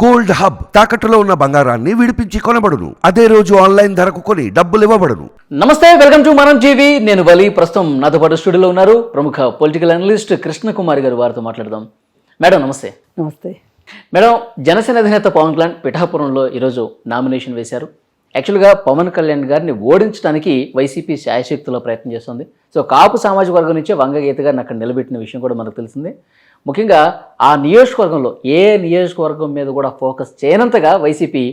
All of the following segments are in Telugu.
గోల్డ్ హబ్ తాకట్టులో ఉన్న బంగారాన్ని విడిపించి కొనబడును. అదే రోజు ఆన్లైన్ ధరకు కొని డబ్బులు ఇవ్వబడును. నమస్తే వెల్కమ్ టు మనం టీవీ. నేను వలి ప్రస్తుతం నాతో పాటు స్టూడియోలో ఉన్నారు ప్రముఖ పొలిటికల్ అనలిస్ట్ కృష్ణ కుమార్ గారు వారితో మాట్లాడదాం. మేడం నమస్తే. నమస్తే. మేడం జనసేన అధినేత పవన్ కళ్యాణ్ పిఠాపురంలో ఈరోజు నామినేషన్ వేశారు. యాక్చువల్గా పవన్ కళ్యాణ్ గారిని ఓడించడానికి వైసీపీ శాయశక్తిలో ప్రయత్నం చేస్తుంది. సో కాపు సామాజిక వర్గం నుంచే వంగగీత గారిని అక్కడ నిలబెట్టిన విషయం కూడా మనకు తెలిసింది. ముఖ్యంగా ఆ నియోజకవర్గంలో ఏ నియోజకవర్గం మీద కూడా ఫోకస్ చేయనంతగా వైసీపీ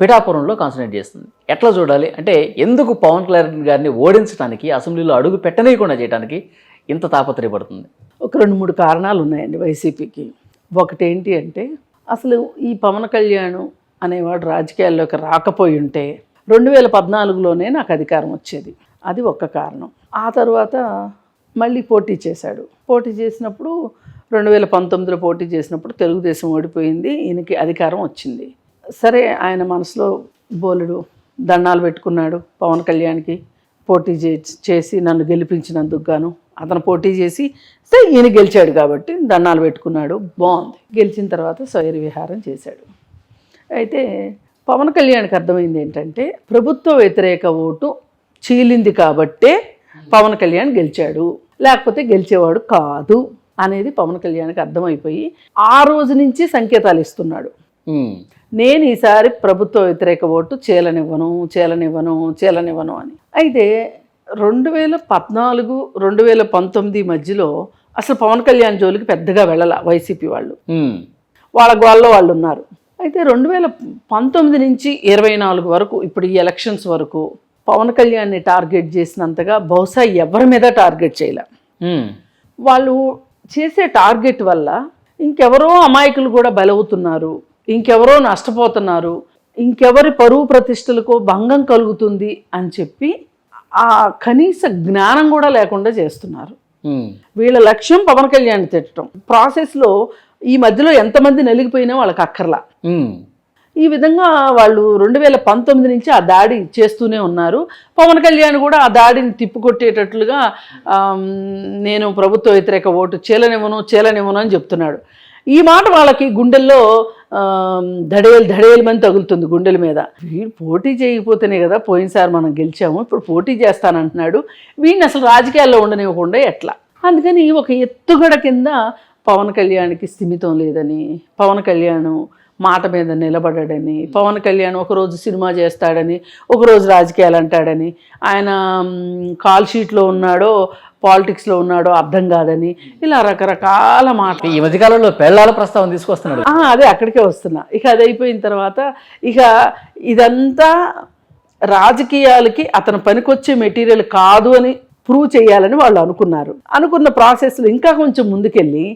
పిఠాపురంలో కాన్సన్ట్రేట్ చేస్తుంది. ఎట్లా చూడాలి అంటే ఎందుకు పవన్ కళ్యాణ్ గారిని ఓడించడానికి అసెంబ్లీలో అడుగు పెట్టనీయకుండా చేయడానికి ఇంత తాపత్రయపడుతుంది? ఒక రెండు మూడు కారణాలు ఉన్నాయండి వైసీపీకి. ఒకటి ఏంటి అంటే అసలు ఈ పవన్ కళ్యాణ్ అనేవాడు రాజకీయాల్లోకి రాకపోయి ఉంటే రెండు వేల పద్నాలుగులోనే నాకు అధికారం వచ్చేది. అది ఒక్క కారణం. ఆ తర్వాత మళ్ళీ పోటీ చేశాడు. పోటీ చేసినప్పుడు రెండు వేల పంతొమ్మిదిలో పోటీ చేసినప్పుడు తెలుగుదేశం ఓడిపోయింది ఈయనకి అధికారం వచ్చింది. సరే ఆయన మనసులో బోలెడు దండాలు పెట్టుకున్నాడు పవన్ కళ్యాణ్కి పోటీ చే చేసి నన్ను గెలిపించినందుకు గాను. అతను పోటీ చేసి సరే ఈయన గెలిచాడు కాబట్టి దండాలు పెట్టుకున్నాడు. బాగుంది. గెలిచిన తర్వాత స్వైర విహారం చేశాడు. అయితే పవన్ కళ్యాణ్కి అర్థమైంది ఏంటంటే ప్రభుత్వ వ్యతిరేక ఓటు చీలింది కాబట్టే పవన్ కళ్యాణ్ గెలిచాడు. లేకపోతే గెలిచేవాడు కాదు. అనేది పవన్ కళ్యాణ్కి అర్థమైపోయి ఆ రోజు నుంచి సంకేతాలు ఇస్తున్నాడు. నేను ఈసారి ప్రభుత్వ వ్యతిరేక ఓటు చేలనివ్వను చేలనివ్వను చేలనివ్వను అని. అయితే రెండు వేల పద్నాలుగు రెండు వేల పంతొమ్మిది మధ్యలో అసలు పవన్ కళ్యాణ్ జోలికి పెద్దగా వెళ్ళాల వైసీపీ వాళ్ళు. వాళ్ళ గోల్లో వాళ్ళు ఉన్నారు. అయితే రెండు వేల పంతొమ్మిది నుంచి ఇరవై నాలుగు వరకు ఇప్పుడు ఈ ఎలక్షన్స్ వరకు పవన్ కళ్యాణ్ని టార్గెట్ చేసినంతగా బహుశా ఎవరి మీద టార్గెట్ చేయలే. వాళ్ళు చేసే టార్గెట్ వల్ల ఇంకెవరో అమాయకులు కూడా బలవుతున్నారు ఇంకెవరో నష్టపోతున్నారు ఇంకెవరి పరువు ప్రతిష్టలకు భంగం కలుగుతుంది అని చెప్పి ఆ కనీస జ్ఞానం కూడా లేకుండా చేస్తున్నారు. వీళ్ళ లక్ష్యం పవన్ కళ్యాణ్ తిట్టడం. ప్రాసెస్లో ఈ మధ్యలో ఎంతమంది నలిగిపోయినా వాళ్ళకి అక్కర్లా. ఈ విధంగా వాళ్ళు రెండు వేల పంతొమ్మిది నుంచి ఆ దాడి చేస్తూనే ఉన్నారు. పవన్ కళ్యాణ్ కూడా ఆ దాడిని తిప్పికొట్టేటట్లుగా నేను ప్రభుత్వ వ్యతిరేక ఓటు చేలనివ్వను చేలనివ్వను అని చెప్తున్నాడు. ఈ మాట వాళ్ళకి గుండెల్లో దడేలు దడేలు మని మంది తగులుతుంది గుండెల మీద. వీడు పోటీ చేయకపోతేనే కదా పోయినసారి మనం గెలిచాము ఇప్పుడు పోటీ చేస్తానంటున్నాడు. వీడిని అసలు రాజకీయాల్లో ఉండనివ్వకుండా ఎట్లా? అందుకని ఒక ఎత్తుగడ కింద పవన్ కళ్యాణ్కి స్థిమితం లేదని పవన్ కళ్యాణ్ మాట మీద నిలబడని పవన్ కళ్యాణ్ ఒకరోజు సినిమా చేస్తాడని ఒకరోజు రాజకీయాలు అంటాడని ఆయన కాల్ షీట్లో ఉన్నాడో పాలిటిక్స్లో ఉన్నాడో అర్థం కాదని ఇలా రకరకాల మాటలు ఈ మధ్యకాలంలో పెళ్ళాల ప్రస్తావన తీసుకొస్తున్నాడు. అదే అక్కడికే వస్తున్నా. ఇక అది అయిపోయిన తర్వాత ఇక ఇదంతా రాజకీయాలకి అతను పనికొచ్చే మెటీరియల్ కాదు అని ప్రూవ్ చేయాలని వాళ్ళు అనుకున్నారు. అనుకున్న ప్రాసెస్లో ఇంకా కొంచెం ముందుకెళ్ళి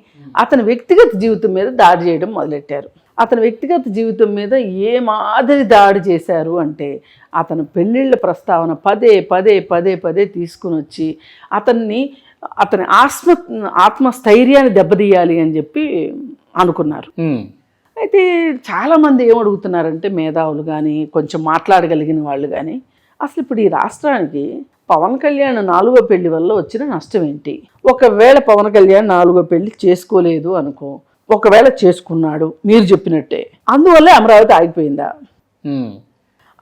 అతని వ్యక్తిగత జీవితం మీద దాడి చేయడం మొదలెట్టారు. అతని వ్యక్తిగత జీవితం మీద ఏ మాదిరి దాడి చేశారు అంటే అతను పెళ్ళిళ్ళ ప్రస్తావన పదే పదే పదే పదే తీసుకుని వచ్చి అతన్ని అతని ఆత్మ ఆత్మస్థైర్యాన్ని దెబ్బతీయాలి అని చెప్పి అనుకున్నారు. అయితే చాలామంది ఏం అడుగుతున్నారంటే మేధావులు కానీ కొంచెం మాట్లాడగలిగిన వాళ్ళు కానీ అసలు ఇప్పుడు ఈ రాష్ట్రానికి పవన్ కళ్యాణ్ నాలుగో పెళ్ళి వల్ల వచ్చిన నష్టం ఏంటి? ఒకవేళ పవన్ కళ్యాణ్ నాలుగో పెళ్ళి చేసుకోలేదు అనుకో ఒకవేళ చేసుకున్నాడు మీరు చెప్పినట్టే. అందువల్లే అమరావతి ఆగిపోయిందా?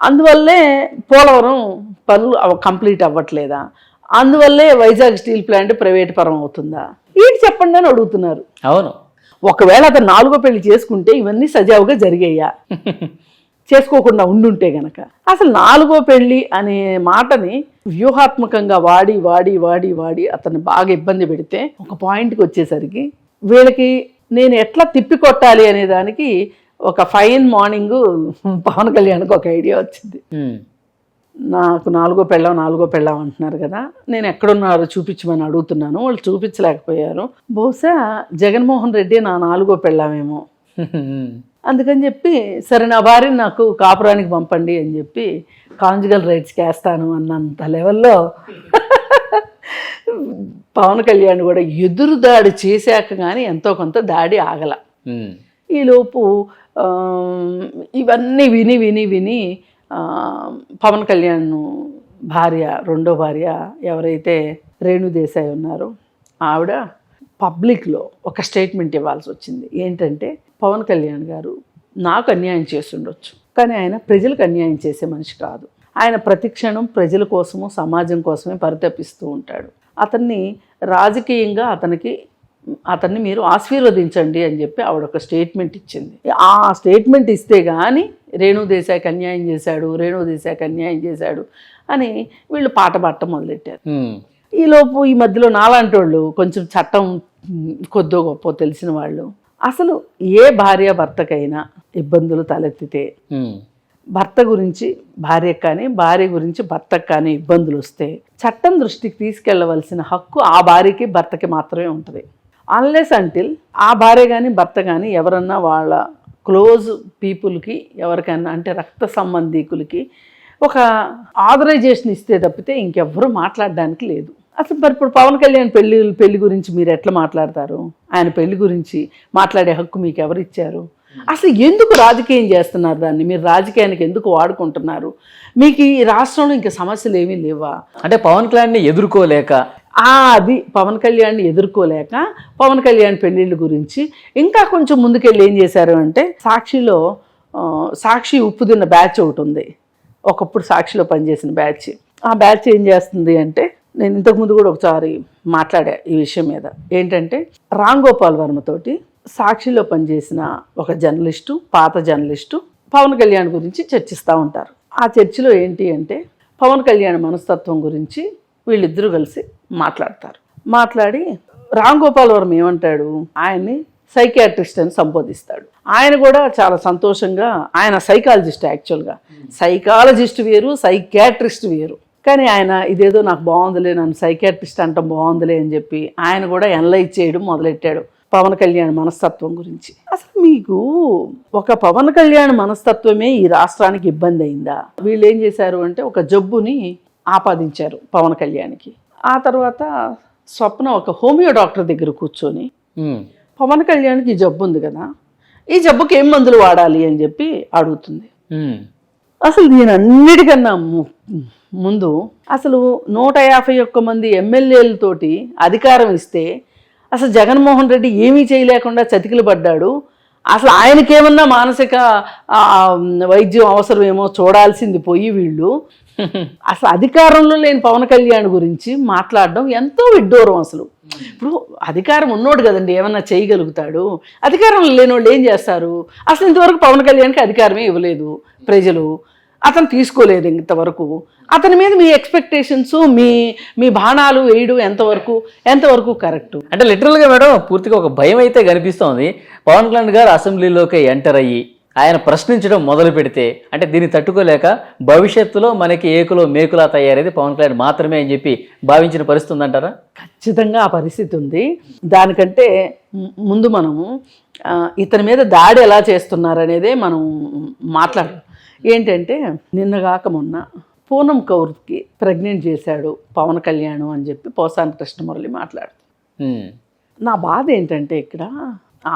అందువల్లే పోలవరం పనులు కంప్లీట్ అవ్వట్లేదా? అందువల్లే వైజాగ్ స్టీల్ ప్లాంట్ ప్రైవేట్ పరం అవుతుందా? ఏంటి చెప్పండి అని అడుగుతున్నారు. అవును. ఒకవేళ అతను నాలుగో పెళ్ళి చేసుకుంటే ఇవన్నీ సజావుగా జరిగాయా? చేసుకోకుండా ఉండుంటే గనక. అసలు నాలుగో పెళ్ళి అనే మాటని వ్యూహాత్మకంగా వాడి వాడి వాడి వాడి అతను బాగా ఇబ్బంది పెడితే ఒక పాయింట్కి వచ్చేసరికి వీళ్ళకి నేను ఎట్లా తిప్పి కొట్టాలి అనే దానికి ఒక ఫైన్ మార్నింగ్ పవన్ కళ్యాణ్కి ఒక ఐడియా వచ్చింది. నాకు నాలుగో పెళ్ళాం నాలుగో పెళ్ళాం అంటున్నారు కదా నేను ఎక్కడున్నారో చూపించమని అడుగుతున్నాను వాళ్ళు చూపించలేకపోయారు. బహుశా జగన్మోహన్ రెడ్డి నా నాలుగో పెళ్ళామేమో. అందుకని చెప్పి సరే నా భార్యని నాకు కాపురానికి పంపండి అని చెప్పి కాంజుగల్ రైట్స్కి వేస్తాను అన్నంత లెవెల్లో పవన్ కళ్యాణ్ కూడా ఎదురు దాడి చేశాక కానీ ఎంతో కొంత దాడి ఆగల. ఈలోపు ఇవన్నీ విని విని విని పవన్ కళ్యాణ్ భార్య రెండో భార్య ఎవరైతే రేణు దేశాయ్ ఉన్నారో ఆవిడ పబ్లిక్లో ఒక స్టేట్మెంట్ ఇవ్వాల్సి వచ్చింది. ఏంటంటే పవన్ కళ్యాణ్ గారు నాకు అన్యాయం చేసి ఉండొచ్చు కానీ ఆయన ప్రజలకు అన్యాయం చేసే మనిషి కాదు. ఆయన ప్రతి క్షణం ప్రజల కోసము సమాజం కోసమే పరితపిస్తూ ఉంటాడు. అతన్ని రాజకీయంగా అతనికి అతన్ని మీరు ఆశీర్వదించండి అని చెప్పి ఆవిడ ఒక స్టేట్మెంట్ ఇచ్చింది. ఆ స్టేట్మెంట్ ఇస్తే కానీ రేణు దేశాయికి అన్యాయం చేశాడు రేణు దేశాయికి అన్యాయం చేశాడు అని వీళ్ళు పాట పాడటం మొదలెట్టారు. ఈలోపు ఈ మధ్యలో నాలాంటి వాళ్ళు కొంచెం చట్టం కొద్దో గొప్ప తెలిసిన వాళ్ళు అసలు ఏ భార్య భర్తకైనా ఇబ్బందులు తలెత్తితే భర్త గురించి భార్యకు కానీ భార్య గురించి భర్తకు కానీ ఇబ్బందులు వస్తే చట్టం దృష్టికి తీసుకెళ్ళవలసిన హక్కు ఆ భార్యకి భర్తకి మాత్రమే ఉంటుంది. అన్లెస్ అంటిల్ ఆ భార్య కానీ భర్త కానీ ఎవరన్నా వాళ్ళ క్లోజ్ పీపుల్కి ఎవరికైనా అంటే రక్త సంబంధీకులకి ఒక ఆథరైజేషన్ ఇస్తే తప్పితే ఇంకెవ్వరూ మాట్లాడడానికి లేదు. అసలు మరి ఇప్పుడు పవన్ కళ్యాణ్ పెళ్ళి పెళ్ళి గురించి మీరు ఎట్లా మాట్లాడతారు? ఆయన పెళ్ళి గురించి మాట్లాడే హక్కు మీకు ఎవరు ఇచ్చారు అసలు ఎందుకు రాజకీయం చేస్తున్నారు దాన్ని? మీరు రాజకీయానికి ఎందుకు వాడుకుంటున్నారు? మీకు ఈ రాష్ట్రంలో ఇంకా సమస్యలు ఏమీ లేవా? అంటే పవన్ కళ్యాణ్ని ఎదుర్కోలేక? ఆ, అది పవన్ కళ్యాణ్ని ఎదుర్కోలేక పవన్ కళ్యాణ్ పెళ్ళిళ్ళ గురించి ఇంకా కొంచెం ముందుకెళ్ళి ఏం చేశారు అంటే సాక్షిలో సాక్షి ఉప్పు తిన్న బ్యాచ్ ఒకటి ఉంది. ఒకప్పుడు సాక్షిలో పనిచేసిన బ్యాచ్. ఆ బ్యాచ్ ఏం చేస్తుంది అంటే నేను ఇంతకుముందు కూడా ఒకసారి మాట్లాడా ఈ విషయం మీద. ఏంటంటే రామ్ గోపాల్ వర్మ తోటి సాక్షిలో పనిచేసిన ఒక జర్నలిస్టు పాత జర్నలిస్టు పవన్ కళ్యాణ్ గురించి చర్చిస్తూ ఉంటారు. ఆ చర్చలో ఏంటి అంటే పవన్ కళ్యాణ్ మనస్తత్వం గురించి వీళ్ళిద్దరూ కలిసి మాట్లాడతారు. మాట్లాడి రామ్ గోపాల్ వర్మ ఏమంటాడు? ఆయన్ని సైకియాట్రిస్ట్ అని సంబోధిస్తాడు. ఆయన కూడా చాలా సంతోషంగా ఆయన సైకాలజిస్ట్ యాక్చువల్గా. సైకాలజిస్ట్ వేరు సైకియాట్రిస్ట్ వేరు. కానీ ఆయన ఇదేదో నాకు బాగుందిలే నన్ను సైకియాట్రిస్ట్ అంటాం బాగుందిలే అని చెప్పి ఆయన కూడా ఎన్లైజ్ చేయడం మొదలెట్టాడు. పవన్ కళ్యాణ్ మనస్తత్వం గురించి. అసలు మీకు ఒక పవన్ కళ్యాణ్ మనస్తత్వమే ఈ రాష్ట్రానికి ఇబ్బంది అయిందా? వీళ్ళు ఏం చేశారు అంటే ఒక జబ్బుని ఆపాదించారు పవన్ కళ్యాణ్కి. ఆ తర్వాత స్వప్న ఒక హోమియో డాక్టర్ దగ్గర కూర్చొని పవన్ కళ్యాణ్కి జబ్బు ఉంది కదా ఈ జబ్బుకి ఏం మందులు వాడాలి? అని చెప్పి అడుగుతుంది. అసలు దీని అన్నిటికన్నా ముందు అసలు నూట యాభై ఒక్క మంది ఎమ్మెల్యేలతోటి అధికారం ఇస్తే అసలు జగన్మోహన్ రెడ్డి ఏమీ చేయలేకుండా చతికిలు పడ్డాడు. అసలు ఆయనకేమన్నా మానసిక వైద్యం అవసరమేమో చూడాల్సింది పోయి వీళ్ళు. అసలు అధికారంలో లేని పవన్ కళ్యాణ్ గురించి మాట్లాడడం ఎంతో విడ్డూరం అసలు. ఇప్పుడు అధికారం ఉన్నోడు కదండి ఏమన్నా చేయగలుగుతాడు? అధికారంలో లేని వాళ్ళు ఏం చేస్తారు? అసలు ఇంతవరకు పవన్ కళ్యాణ్కి అధికారమే ఇవ్వలేదు ప్రజలు. అతను తీసుకోలేదు ఇంతవరకు. అతని మీద మీ ఎక్స్పెక్టేషన్స్ మీ మీ బాణాలు వేయడం ఎంతవరకు? ఎంతవరకు కరెక్ట్ అంటే లిటరల్గా మేడం పూర్తిగా ఒక భయం అయితే కనిపిస్తోంది. పవన్ కళ్యాణ్ గారు అసెంబ్లీలోకి ఎంటర్ అయ్యి ఆయన ప్రశ్నించడం మొదలు పెడితే అంటే దీన్ని తట్టుకోలేక భవిష్యత్తులో మనకి ఏకులో మేకులా తయారేది పవన్ కళ్యాణ్ మాత్రమే అని చెప్పి భావించిన పరిస్థితి ఉందంటారా? ఖచ్చితంగా ఆ పరిస్థితి ఉంది. దానికంటే ముందు మనము ఇతని మీద దాడి ఎలా చేస్తున్నారు అనేదే మనం మాట్లాడు ఏంటంటే నిన్నగాక మొన్న పూనం కౌర్కి ప్రెగ్నెంట్ చేశాడు పవన్ కళ్యాణ్ అని చెప్పి పోసాని కృష్ణమురళి మాట్లాడు ఉమ్, నా బాధ ఏంటంటే ఇక్కడ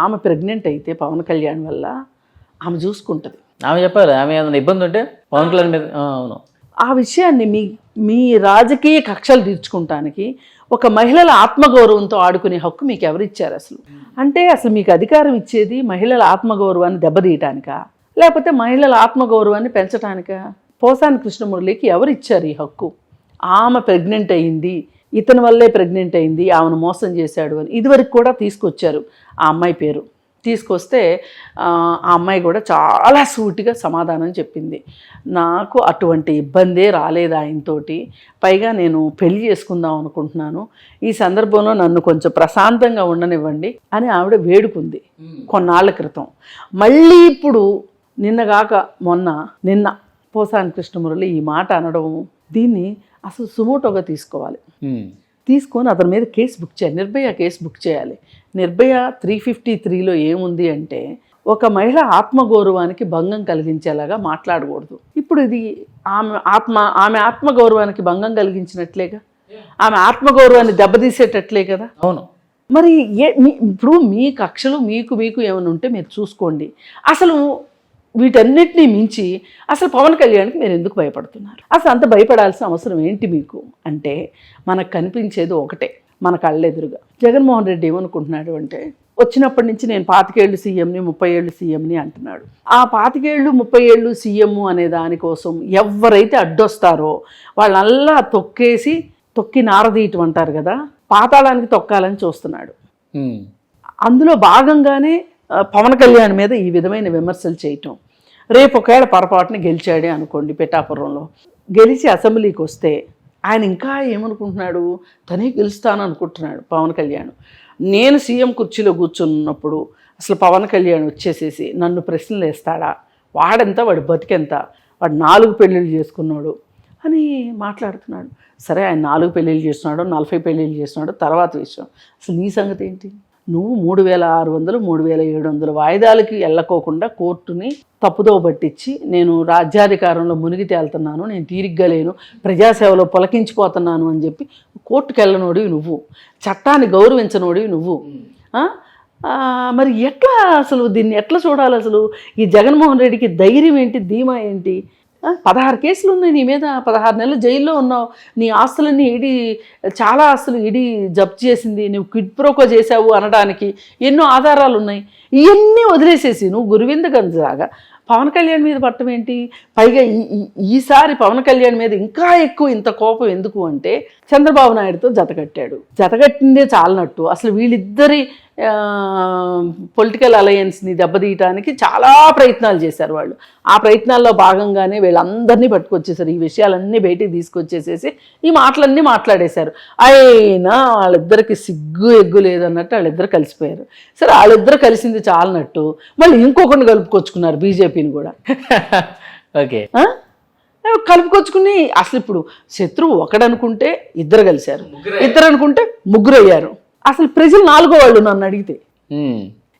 ఆమె ప్రెగ్నెంట్ అయితే పవన్ కళ్యాణ్ వల్ల ఆమె చూసుకుంటుంది. ఆమె చెప్పాలి ఆమె ఏదైనా ఇబ్బంది ఉంటే పవన్ కళ్యాణ్ మీద అవును. ఆ విషయాన్ని మీ మీ రాజకీయ కక్షలు తీర్చుకుంటానికి ఒక మహిళల ఆత్మగౌరవంతో ఆడుకునే హక్కు మీకు ఎవరిచ్చారు అసలు? అంటే అసలు మీకు అధికారం ఇచ్చేది మహిళల ఆత్మగౌరవాన్ని దెబ్బతీయటానికా? లేకపోతే మహిళల ఆత్మగౌరవాన్ని పెంచటానికా? పోసాని కృష్ణమురళికి ఎవరు ఇచ్చారు ఈ హక్కు? ఆమె ప్రెగ్నెంట్ అయింది ఇతని వల్లే ప్రెగ్నెంట్ అయింది ఆమెను మోసం చేశాడు అని ఇదివరకు కూడా తీసుకొచ్చారు ఆ అమ్మాయి పేరు. తీసుకొస్తే ఆ ఆ అమ్మాయి కూడా చాలా సూటిగా సమాధానం చెప్పింది. నాకు అటువంటి ఇబ్బందే రాలేదు ఆయనతోటి. పైగా నేను పెళ్ళి చేసుకుందాం అనుకుంటున్నాను. ఈ సందర్భంలో నన్ను కొంచెం ప్రశాంతంగా ఉండనివ్వండి అని ఆవిడ వేడుకుంది కొన్నాళ్ళ క్రితం. మళ్ళీ ఇప్పుడు నిన్నగాక మొన్న నిన్న పోసాని కృష్ణమురళి ఈ మాట అనడం దీన్ని అసలు సుమోటోగా తీసుకోవాలి. తీసుకొని అతని మీద కేసు బుక్ చేయాలి. నిర్భయ కేసు బుక్ చేయాలి. నిర్భయ త్రీ ఫిఫ్టీ త్రీలో ఏముంది అంటే ఒక మహిళ ఆత్మగౌరవానికి భంగం కలిగించేలాగా మాట్లాడకూడదు. ఇప్పుడు ఇది ఆమె ఆత్మ ఆమె ఆత్మగౌరవానికి భంగం కలిగించినట్లేగా? ఆమె ఆత్మగౌరవాన్ని దెబ్బతీసేటట్లే కదా? అవును. మరి ఏ మీ- ఇప్పుడు మీ కక్షలు మీకు మీకు ఏమైనా ఉంటే మీరు చూసుకోండి. అసలు వీటన్నిటిని మించి అసలు పవన్ కళ్యాణ్కి మీరు ఎందుకు భయపడుతున్నారు? అసలు అంత భయపడాల్సిన అవసరం ఏంటి మీకు? అంటే మనకు కనిపించేది ఒకటే మన కళ్ళెదురుగా జగన్మోహన్ రెడ్డి ఏమనుకుంటున్నాడు అంటే వచ్చినప్పటి నుంచి నేను పాతికేళ్ళు సీఎంని ముప్పై ఏళ్ళు సీఎంని అంటున్నాడు. ఆ పాతికేళ్ళు ముప్పై ఏళ్ళు సీఎం అనే దానికోసం ఎవరైతే అడ్డొస్తారో వాళ్ళల్లా తొక్కేసి తొక్కి నారదీయటం అంటారు కదా పాతాళానికి తొక్కాలని చూస్తున్నాడు. అందులో భాగంగానే పవన్ కళ్యాణ్ మీద ఈ విధమైన విమర్శలు చేయటం. రేపు ఒకవేళ పొరపాటున గెలిచాడే అనుకోండి పిఠాపురంలో. గెలిచి అసెంబ్లీకి వస్తే ఆయన ఇంకా ఏమనుకుంటున్నాడు? తనే గెలుస్తాను అనుకుంటున్నాడు పవన్ కళ్యాణ్. నేను సీఎం కుర్చీలో కూర్చున్నప్పుడు అసలు పవన్ కళ్యాణ్ వచ్చేసేసి నన్ను ప్రశ్నలు వేస్తాడా? వాడెంత? వాడు బతికెంత? వాడు నాలుగు పెళ్ళిళ్ళు చేసుకున్నాడు అని మాట్లాడుతున్నాడు. సరే ఆయన నాలుగు పెళ్ళిళ్ళు చేస్తున్నాడు నలభై పెళ్ళిళ్ళు చేస్తున్నాడు తర్వాత విషయం. అసలు నీ సంగతి ఏంటి? నువ్వు మూడు వేల ఆరు వందలు మూడు వేల ఏడు వందలు వాయిదాలకి వెళ్ళకోకుండా కోర్టుని తప్పుదో పట్టించి నేను రాజ్యాధికారంలో మునిగి తేలుతున్నాను నేను తీరిగ్గా లేను ప్రజాసేవలో పొలకించిపోతున్నాను అని చెప్పి కోర్టుకు వెళ్ళనోడివి నువ్వు. చట్టాన్ని గౌరవించనోడివి నువ్వు. మరి ఎట్లా అసలు దీన్ని ఎట్లా చూడాలి అసలు? ఈ జగన్మోహన్ రెడ్డికి ధైర్యం ఏంటి ధీమా ఏంటి? పదహారు కేసులు ఉన్నాయి నీ మీద పదహారు నెలలు జైల్లో ఉన్నావు. నీ ఆస్తులన్నీ ఇడి చాలా ఆస్తులు ఈడీ జప్తు చేసింది. నువ్వు క్విడ్ ప్రోకో చేసావు అనడానికి ఎన్నో ఆధారాలు ఉన్నాయి. ఇవన్నీ వదిలేసేసి నువ్వు గురువింద గంజలాగా పవన్ కళ్యాణ్ మీద పట్టం ఏంటి? పైగా ఈ- ఈసారి పవన్ కళ్యాణ్ మీద ఇంకా ఎక్కువ ఇంత కోపం ఎందుకు అంటే చంద్రబాబు నాయుడుతో జతకట్టాడు జతకట్టిందే చాలనట్టు. అసలు వీళ్ళిద్దరి పొలిటికల్ అలయన్స్ని దెబ్బతీయటానికి చాలా ప్రయత్నాలు చేశారు వాళ్ళు. ఆ ప్రయత్నాల్లో భాగంగానే వీళ్ళందరినీ పట్టుకొచ్చేసారు. ఈ విషయాలన్నీ బయటికి తీసుకొచ్చేసేసి ఈ మాటలన్నీ మాట్లాడేశారు. అయినా వాళ్ళిద్దరికి సిగ్గు ఎగ్గు లేదన్నట్టు వాళ్ళిద్దరు కలిసిపోయారు. సరే వాళ్ళిద్దరు కలిసింది చాలనట్టు మళ్ళీ ఇంకొకరిని కలుపుకొచ్చుకున్నారు బీజేపీని కూడా. ఓకే? కలుపుకొచ్చుకుని అసలు ఇప్పుడు శత్రువు ఒకడనుకుంటే ఇద్దరు కలిశారు. ఇద్దరు అనుకుంటే ముగ్గురు అయ్యారు అసలు ప్రజలు నాలుగో వాళ్ళు నన్ను అడిగితే.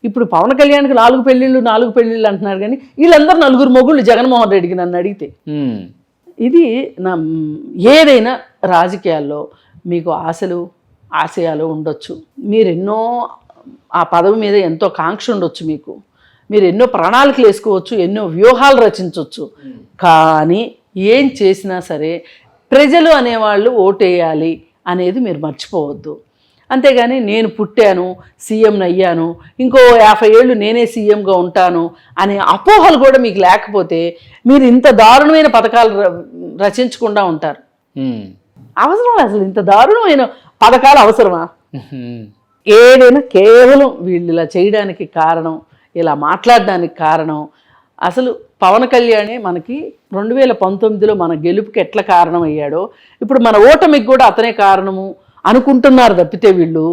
ఇప్పుడు పవన్ కళ్యాణ్కి నాలుగు పెళ్ళిళ్ళు నాలుగు పెళ్ళిళ్ళు అంటున్నారు కానీ వీళ్ళందరూ నలుగురు మొగుళ్ళు జగన్మోహన్ రెడ్డికి నన్ను అడిగితే. ఇది నా ఏదైనా రాజకీయాల్లో మీకు ఆశలు ఆశయాలు ఉండొచ్చు. మీరు ఎన్నో ఆ పదవి మీద ఎంతో కాంక్ష ఉండొచ్చు మీకు. మీరు ఎన్నో ప్రణాళికలు వేసుకోవచ్చు ఎన్నో వ్యూహాలు రచించవచ్చు కానీ ఏం చేసినా సరే ప్రజలు అనేవాళ్ళు ఓటేయాలి అనేది మీరు మర్చిపోవద్దు. అంతేగాని నేను పుట్టాను సీఎంని అయ్యాను ఇంకో యాభై ఏళ్ళు నేనే సీఎంగా ఉంటాను అనే అపోహలు కూడా మీకు లేకపోతే మీరు ఇంత దారుణమైన పథకాలు రచించకుండా ఉంటారు. అవసరం అసలు ఇంత దారుణమైన పథకాలు అవసరమా. ఏదైనా కేవలం వీళ్ళు ఇలా చేయడానికి కారణం ఇలా మాట్లాడడానికి కారణం అసలు పవన్ కళ్యాణే మనకి రెండు వేల పంతొమ్మిదిలో మన గెలుపుకి ఎట్లా కారణం అయ్యాడో ఇప్పుడు మన ఓటమికి కూడా అతనే కారణము అనుకుంటున్నారు తప్పితే వీళ్ళు.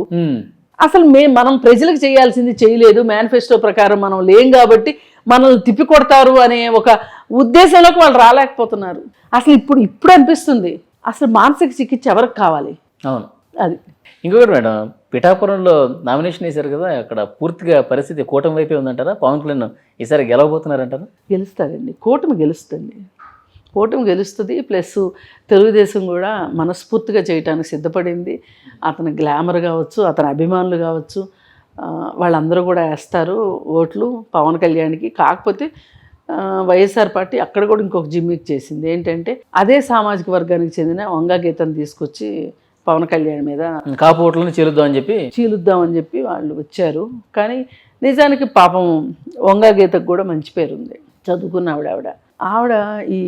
అసలు మే మనం ప్రజలకు చేయాల్సింది చేయలేదు. మేనిఫెస్టో ప్రకారం మనం లేం కాబట్టి మనల్ని తిప్పికొడతారు అనే ఒక ఉద్దేశంలోకి వాళ్ళు రాలేకపోతున్నారు. అసలు ఇప్పుడు ఇప్పుడు అనిపిస్తుంది. అసలు మానసిక చికిత్స ఎవరికి కావాలి? అవును. అది. ఇంకొకటి మేడం పిఠాపురంలో నామినేషన్ వేశారు కదా అక్కడ పూర్తిగా పరిస్థితి కూటమి వైపే ఉందంటారా? పవన్ కళ్యాణ్ ఈసారి గెలవబోతున్నారంటారా? గెలుస్తారండి. కూటమి గెలుస్తుంది. కూటమి గెలుస్తుంది. ప్లస్ తెలుగుదేశం కూడా మనస్ఫూర్తిగా చేయటానికి సిద్ధపడింది. అతని గ్లామర్ కావచ్చు అతని అభిమానులు కావచ్చు వాళ్ళందరూ కూడా వేస్తారు ఓట్లు పవన్ కళ్యాణ్కి. కాకపోతే వైఎస్ఆర్ పార్టీ అక్కడ కూడా ఇంకొక జిమ్మిక్ చేసింది ఏంటంటే అదే సామాజిక వర్గానికి చెందిన వంగా గీతను తీసుకొచ్చి పవన్ కళ్యాణ్ మీద కాపు ఓట్లను చీలుద్దామని చెప్పి? చీలుద్దామని చెప్పి వాళ్ళు వచ్చారు. కానీ నిజానికి పాపం వంగా గీతకు కూడా మంచి పేరు ఉంది చదువుకున్న ఆవిడ. ఆవిడ ఈ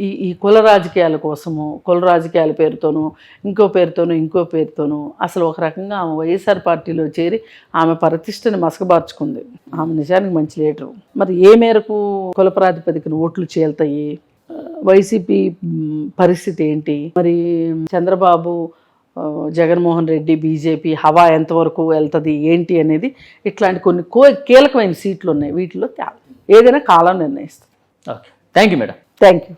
ఈ ఈ కుల రాజకీయాల కోసము కుల రాజకీయాల పేరుతోనూ ఇంకో పేరుతోనూ ఇంకో పేరుతోనూ అసలు ఒక రకంగా ఆమె వైఎస్ఆర్ పార్టీలో చేరి ఆమె ప్రతిష్టని మసకబార్చుకుంది. ఆమె నిజానికి మంచి లీడరు. మరి ఏ మేరకు కుల ప్రాతిపదికన ఓట్లు చేల్తాయి? వైసీపీ పరిస్థితి ఏంటి? మరి చంద్రబాబు జగన్మోహన్ రెడ్డి బీజేపీ హవా ఎంతవరకు వెళ్తుంది ఏంటి అనేది ఇట్లాంటి కొన్ని కో కీలకమైన సీట్లు ఉన్నాయి వీటిలో తేడా ఏదైనా కాలం నిర్ణయిస్తుంది. Okay. Thank you madam. Thank you